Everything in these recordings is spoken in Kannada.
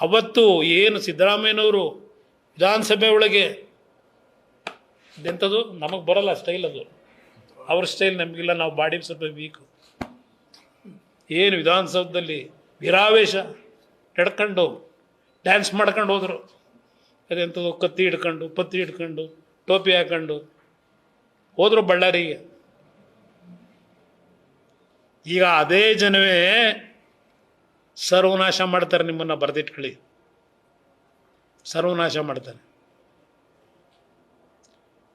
ಅವತ್ತು ಏನು ಸಿದ್ದರಾಮಯ್ಯನವರು ವಿಧಾನಸಭೆ ಒಳಗೆ ಇದೆಂಥದ್ದು ನಮಗೆ ಬರಲ್ಲ ಸ್ಟೈಲ್ ಅದು. ಅವ್ರ ಸ್ಟೈಲ್ ನಮಗಿಲ್ಲ, ನಾವು ಬಾಡಿ ಸ್ವಲ್ಪ ವೀಕು ಏನು ವಿಧಾನಸೌಧದಲ್ಲಿ ವಿರಾವೇಶ ನಡ್ಕೊಂಡು ಡ್ಯಾನ್ಸ್ ಮಾಡ್ಕೊಂಡು ಹೋದರು. ಅದೆಂಥದ್ದು ಕತ್ತಿ ಹಿಡ್ಕೊಂಡು, ಪತ್ತಿ ಹಿಡ್ಕೊಂಡು, ಟೋಪಿ ಹಾಕೊಂಡು ಹೋದರು ಬಳ್ಳಾರಿಗೆ. ಈಗ ಅದೇ ಜನವೇ ಸರ್ವನಾಶ ಮಾಡ್ತಾರೆ ನಿಮ್ಮನ್ನು ಬರೆದಿಟ್ಕೊಳ್ಳಿ. ಸರ್ವನಾಶ ಮಾಡ್ತಾರೆ.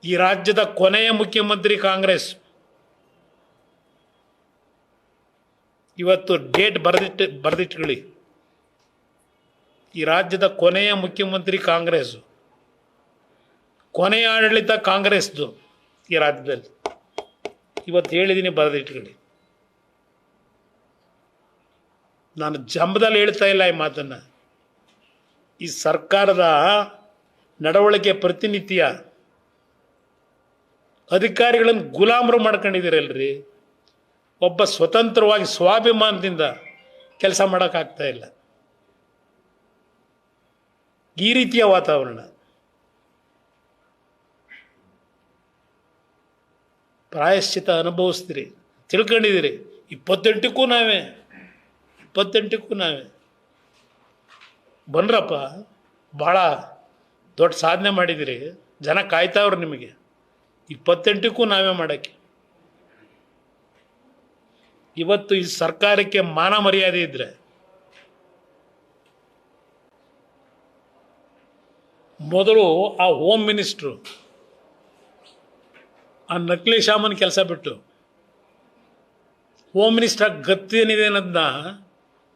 ಈ ರಾಜ್ಯದ ಕೊನೆಯ ಮುಖ್ಯಮಂತ್ರಿ ಕಾಂಗ್ರೆಸ್. ಇವತ್ತು ಡೇಟ್ ಬರೆದಿಟ್ಟು, ಬರೆದಿಟ್ಕೊಳ್ಳಿ. ಈ ರಾಜ್ಯದ ಕೊನೆಯ ಮುಖ್ಯಮಂತ್ರಿ ಕಾಂಗ್ರೆಸ್. ಕೊನೆಯ ಆಡಳಿತ ಕಾಂಗ್ರೆಸ್ದು ಈ ರಾಜ್ಯದಲ್ಲಿ. ಇವತ್ತು ಹೇಳಿದ್ದೀನಿ ಬರೆದಿಟ್ಕೊಳ್ಳಿ. ನಾನು ಜಂಬದಲ್ಲಿ ಹೇಳ್ತಾ ಇಲ್ಲ ಈ ಮಾತನ್ನು. ಈ ಸರ್ಕಾರದ ನಡವಳಿಕೆ ಪ್ರತಿನಿತ್ಯ ಅಧಿಕಾರಿಗಳನ್ನು ಗುಲಾಮರು ಮಾಡ್ಕೊಂಡಿದ್ದೀರಲ್ರಿ. ಒಬ್ಬ ಸ್ವತಂತ್ರವಾಗಿ ಸ್ವಾಭಿಮಾನದಿಂದ ಕೆಲಸ ಮಾಡೋಕ್ಕಾಗ್ತಾ ಇಲ್ಲ. ಈ ರೀತಿಯ ವಾತಾವರಣ. ಪ್ರಾಯಶ್ಚಿತ ಅನುಭವಿಸ್ತೀರಿ, ತಿಳ್ಕೊಂಡಿದ್ದೀರಿ. ಇಪ್ಪತ್ತೆಂಟಕ್ಕೂ ನಾವೇ ಇಪ್ಪತ್ತೆಂಟಕ್ಕೂ ನಾವೇ. ಬನ್ರಪ್ಪ ಭಾಳ ದೊಡ್ಡ ಸಾಧನೆ ಮಾಡಿದಿರಿ. ಜನ ಕಾಯ್ತಾವ್ರು ನಿಮಗೆ. ಇಪ್ಪತ್ತೆಂಟಕ್ಕೂ ನಾವೇ ಮಾಡೋಕ್ಕೆ. ಇವತ್ತು ಈ ಸರ್ಕಾರಕ್ಕೆ ಮಾನ ಮರ್ಯಾದೆ ಇದ್ರೆ ಮೊದಲು ಆ ಹೋಮ್ ಮಿನಿಸ್ಟ್ರು ಆ ನಕಲಿ ಶಾಮನ್ ಕೆಲಸ ಬಿಟ್ಟು, ಹೋಮ್ ಮಿನಿಸ್ಟರ್ ಗತ್ತೇನಿದೆ ಅನ್ನೋದನ್ನ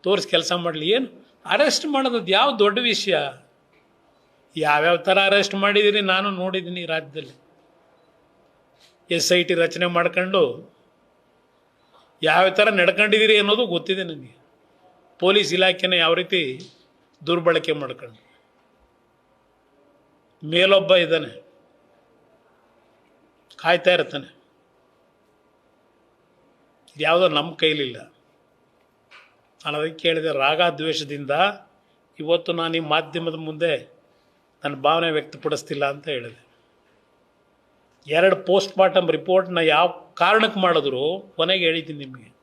ತೋರಿಸಿ ಕೆಲಸ ಮಾಡಲಿ. ಏನು? ಅರೆಸ್ಟ್ ಮಾಡೋದು ಯಾವ ದೊಡ್ಡ ವಿಷಯ? ಯಾವ್ಯಾವ ಥರ ಅರೆಸ್ಟ್ ಮಾಡಿದ್ದೀರಿ ನಾನು ನೋಡಿದ್ದೀನಿ ರಾಜ್ಯದಲ್ಲಿ. ಎಸ್ ಐ ಟಿ ರಚನೆ ಮಾಡ್ಕೊಂಡು ಯಾವ ಥರ ನಡ್ಕೊಂಡಿದ್ದೀರಿ ಅನ್ನೋದು ಗೊತ್ತಿದೆ ನನಗೆ. ಪೊಲೀಸ್ ಇಲಾಖೆನ ಯಾವ ರೀತಿ ದುರ್ಬಳಕೆ ಮಾಡ್ಕೊಂಡು ಮೇಲೊಬ್ಬ ಇದ್ದಾನೆ. ಕಾಯ್ತಾ ಇರ್ತಾನೆ. ಯಾವುದೋ ನಮ್ಮ ಕೈಲಿಲ್ಲ. ನಾನು ಅದಕ್ಕೆ ಕೇಳಿದೆ ರಾಗ ದ್ವೇಷದಿಂದ ಇವತ್ತು ನಾನು ಈ ಮಾಧ್ಯಮದ ಮುಂದೆ ನನ್ನ ಭಾವನೆ ವ್ಯಕ್ತಪಡಿಸ್ತಿಲ್ಲ ಅಂತ ಹೇಳಿದೆ. ಎರಡು ಪೋಸ್ಟ್ ಮಾರ್ಟಮ್ ರಿಪೋರ್ಟ್ನ ಯಾವ ಕಾರಣಕ್ಕೆ ಮಾಡಿದ್ರು ಕೊನೆಗೆ ಹೇಳಿದ್ದೀನಿ ನಿಮಗೆ.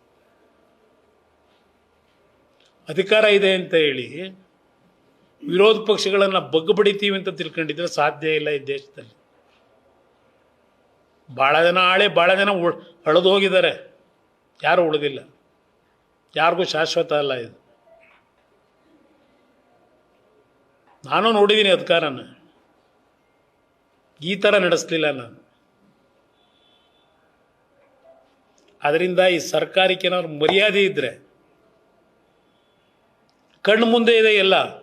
ಅಧಿಕಾರ ಇದೆ ಅಂತ ಹೇಳಿ ವಿರೋಧ ಪಕ್ಷಗಳನ್ನು ಬಗ್ಗು ಬಡಿತೀವಿ ಅಂತ ತಿಳ್ಕೊಂಡಿದ್ರೆ ಸಾಧ್ಯ ಇಲ್ಲ ಈ ದೇಶದಲ್ಲಿ. ಭಾಳ ಜನ ಆಳೆ ಭಾಳ ಜನ ಉಳ್, ಅಳೆದು ಹೋಗಿದ್ದಾರೆ. ಯಾರು ಉಳಿದಿಲ್ಲ. ಯಾರಿಗೂ ಶಾಶ್ವತ ಅಲ್ಲ ಇದು. ನಾನು ನೋಡಿದ್ದೀನಿ ಅಧಿಕಾರನ ಈ ಥರ ನಡೆಸಲಿಲ್ಲ ನಾನು. ಅದರಿಂದ ಈ ಸರ್ಕಾರಕ್ಕೆ ಏನಾದ್ರು ಮರ್ಯಾದೆ ಇದ್ದರೆ ಕಣ್ಣು ಮುಂದೆ ಇದೆ ಎಲ್ಲ.